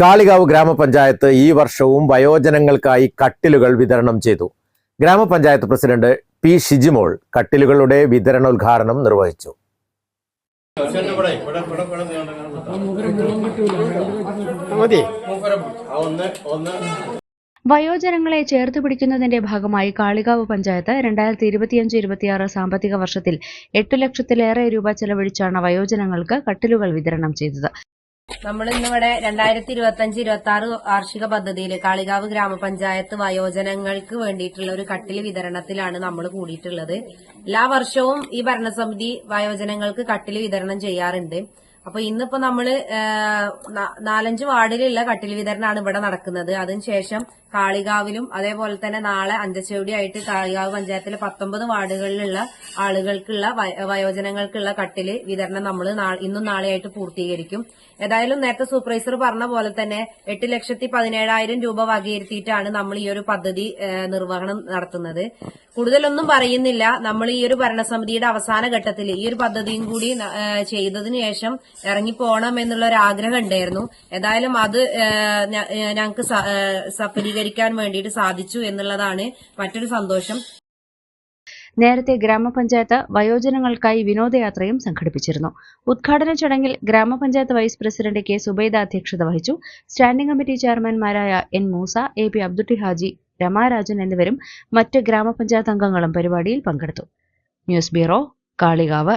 കാളികാവ് ഗ്രാമപഞ്ചായത്ത് ഈ വർഷവും വയോജനങ്ങൾക്കായി കട്ടിലുകൾ വിതരണം ചെയ്തു. ഗ്രാമപഞ്ചായത്ത് പ്രസിഡന്റ് പി ഷിജിമോൾ കട്ടിലുകളുടെ വിതരണോദ്ഘാടനം നിർവഹിച്ചു. വയോജനങ്ങളെ ചേർത്ത് പിടിക്കുന്നതിന്റെ ഭാഗമായി കാളികാവ് പഞ്ചായത്ത് രണ്ടായിരത്തി ഇരുപത്തിയഞ്ച് ഇരുപത്തിയാറ് സാമ്പത്തിക വർഷത്തിൽ എട്ട് ലക്ഷത്തിലേറെ രൂപ ചെലവഴിച്ചാണ് വയോജനങ്ങൾക്ക് കട്ടിലുകൾ വിതരണം ചെയ്തത്. നമ്മൾ ഇന്നിവിടെ രണ്ടായിരത്തി ഇരുപത്തി അഞ്ച് ഇരുപത്തി ആറ് വാർഷിക പദ്ധതിയിൽ കാളികാവ് ഗ്രാമപഞ്ചായത്ത് വയോജനങ്ങൾക്ക് വേണ്ടിയിട്ടുള്ള ഒരു കട്ടിൽ വിതരണത്തിലാണ് നമ്മൾ കൂടിയിട്ടുള്ളത്. എല്ലാ വർഷവും ഈ ഭരണസമിതി വയോജനങ്ങൾക്ക് കട്ടിൽ വിതരണം ചെയ്യാറുണ്ട്. അപ്പൊ ഇന്നിപ്പോ നമ്മൾ നാലഞ്ച് വാർഡിലുള്ള കട്ടിൽ വിതരണമാണ് ഇവിടെ നടക്കുന്നത്. അതിനുശേഷം കാളികാവിലും അതേപോലെ തന്നെ നാളെ അഞ്ചച്ചെവിടിയായിട്ട് കാളികാവ് പഞ്ചായത്തിലെ പത്തൊമ്പത് വാർഡുകളിലുള്ള ആളുകൾക്കുള്ള വയ- വയോജനങ്ങൾക്കുള്ള കട്ടിൽ വിതരണം നമ്മൾ ഇന്നും നാളെയായിട്ട് പൂർത്തീകരിക്കും. ഏതായാലും നേരത്തെ സൂപ്പർവൈസർ പറഞ്ഞ പോലെ തന്നെ എട്ട് ലക്ഷത്തി പതിനേഴായിരം രൂപ വകയിരുത്തിയിട്ടാണ് നമ്മൾ ഈ ഒരു പദ്ധതി നിർവഹണം നടത്തുന്നത്. കൂടുതലൊന്നും പറയുന്നില്ല. നമ്മൾ ഈ ഒരു ഭരണസമിതിയുടെ അവസാന ഘട്ടത്തിൽ ഈ ഒരു പദ്ധതിയും കൂടി ചെയ്തതിനു ശേഷം ഇറങ്ങിപ്പോണം എന്നുള്ള ഒരു ആഗ്രഹം ഉണ്ടായിരുന്നു ഏതായാലും അത് ഞങ്ങൾക്ക് സഫലീകരിക്കാൻ വേണ്ടിയിട്ട് സാധിച്ചു എന്നുള്ളതാണ് മറ്റൊരു സന്തോഷം. നേരത്തെ ഗ്രാമപഞ്ചായത്ത് വയോജനങ്ങൾക്കായി വിനോദയാത്രയും സംഘടിപ്പിച്ചിരുന്നു. ഉദ്ഘാടന ചടങ്ങിൽ ഗ്രാമപഞ്ചായത്ത് വൈസ് പ്രസിഡന്റ് കെ സുബൈദ അധ്യക്ഷത വഹിച്ചു. Standing committee ചെയർമാൻമാരായ N Moosa A P Abdutty Haji Ramarajan എന്നിവരും മറ്റ് ഗ്രാമപഞ്ചായത്ത് അംഗങ്ങളും പരിപാടിയിൽ പങ്കെടുത്തു. News bureau Kalikavu.